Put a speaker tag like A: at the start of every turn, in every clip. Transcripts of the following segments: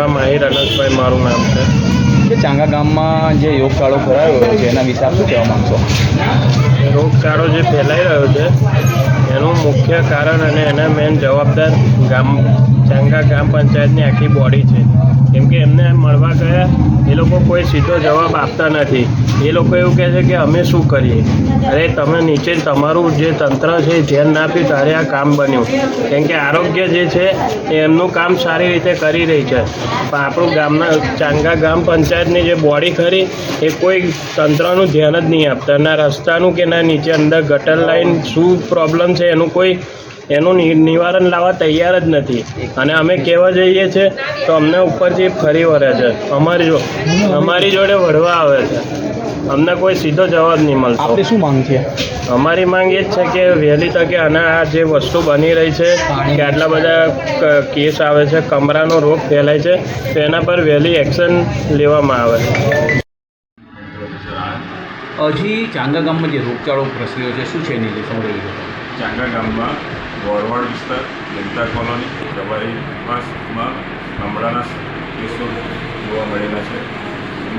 A: વોરા માહિર અનસભાઈ મારું નામ છે.
B: કે ચાંગા ગામમાં જે યોગશાળો ભરાયો છે એના વિશે આપ શું કહેવા માગશો?
A: રોગચાળો જે ફેલાઈ રહ્યો છે એનું મુખ્ય કારણ અને એના મેન જવાબદાર ગામ ચાંગા ગ્રામ પંચાયતની આખી બોડી છે. કેમ કે એમને મળવા ગયા એ લોકો કોઈ સીધો જવાબ આપતા નથી. એ લોકો એવું કહે છે કે અમે શું કરીએ? અરે તમે નીચે તમારું જે તંત્ર છે ધ્યાન ના આપ્યું ત્યારે આ કામ બન્યું. કેમ કે આરોગ્ય જે છે એ એમનું કામ સારી રીતે કરી રહી છે. આપણું ગામના ચાંગા ગ્રામ પંચાયતની જે બોડી ખરી, એ કોઈ તંત્રનું ધ્યાન જ નહીં આપતા. ના રસ્તાનું કે ના નીચે અંદર ગટર લાઈન શું પ્રોબ્લેમ છે, એનું કોઈ, એનું નિવારણ લાવવા તૈયાર જ નથી. અને અમે કહેવા જઈએ છીએ તો અમને ઉપરથી ફરી વળે છે. અમારી જો, અમારી જોડે વળવા આવે છે. અમને કોઈ સીધો જવાબ નહીં મળતો.
B: આપણે શું માંગ છે?
A: અમારી માંગ એ જ છે કે વહેલી તકે અને આ જે વસ્તુ બની રહી છે કે આટલા બધા કેસ આવે છે કમરાનો રોગ ફેલાય છે તો એના પર વહેલી એક્શન લેવામાં આવે.
B: હજી ચાંગા ગામમાં જે રોગચાળો પ્રસર્યો છે શું છે એની જે શકો
C: ચાંગા ગામમાં વોરવાડ વિસ્તાર જનતા કોલોની રબારી વિકાસમાં હમણાંના કેસો જોવા મળેલા છે.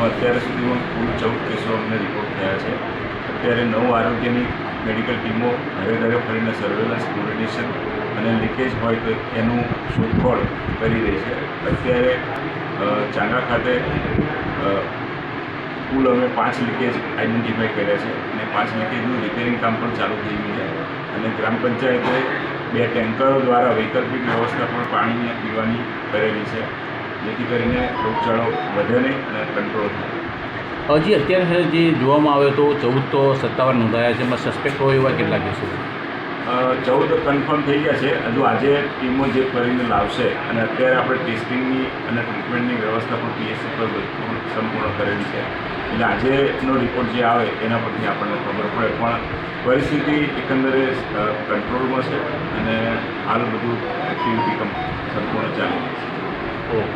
C: એમાં અત્યાર સુધીમાં કુલ ચૌદ કેસો અમને રિપોર્ટ થયા છે. અત્યારે નવ આરોગ્યની મેડિકલ ટીમો ઘરે ઘરે ફરીને સર્વેલન્સ કોર્ડિનેશન અને લીકેજ હોય તો એનું શોધખોળ કરી રહી છે. અત્યારે ચાંગા ખાતે કુલ અમે પાંચ લીકેજ આઈડેન્ટિફાઈ કર્યા છે અને પાંચ લીકેજનું રિપેરિંગ કામ પણ ચાલુ થઈ ગયું છે. અને ગ્રામ પંચાયતે બે ટેન્કરો દ્વારા વૈકલ્પિક વ્યવસ્થા પણ પાણીને પીવાની કરેલી છે. જેથી કરીને રોગચાળો વધે નહીં અને કંટ્રોલ થાય.
B: હજી અત્યારે જે જોવામાં આવે તો ચૌદ તો સત્તાવાર નોંધાયા છે એમાં સસ્પેક્ટ હોય એવા કેટલા કેસો છે?
C: ચૌદ કન્ફર્મ થઈ ગયા છે. હજુ આજે ટીમો જે કરીને લાવશે અને અત્યારે આપણે ટેસ્ટિંગની અને ટ્રીટમેન્ટની વ્યવસ્થા પણ પીએસસી પર સંપૂર્ણ કરેલી છે. એટલે આજેનો રિપોર્ટ જે આવે એના પરથી આપણને ખબર પડે. પણ પરિસ્થિતિ એકંદરે કંટ્રોલમાં છે અને હાલ બધું એક્ટિવિટી સંપૂર્ણ ચાલી રહી છે.
B: Oh.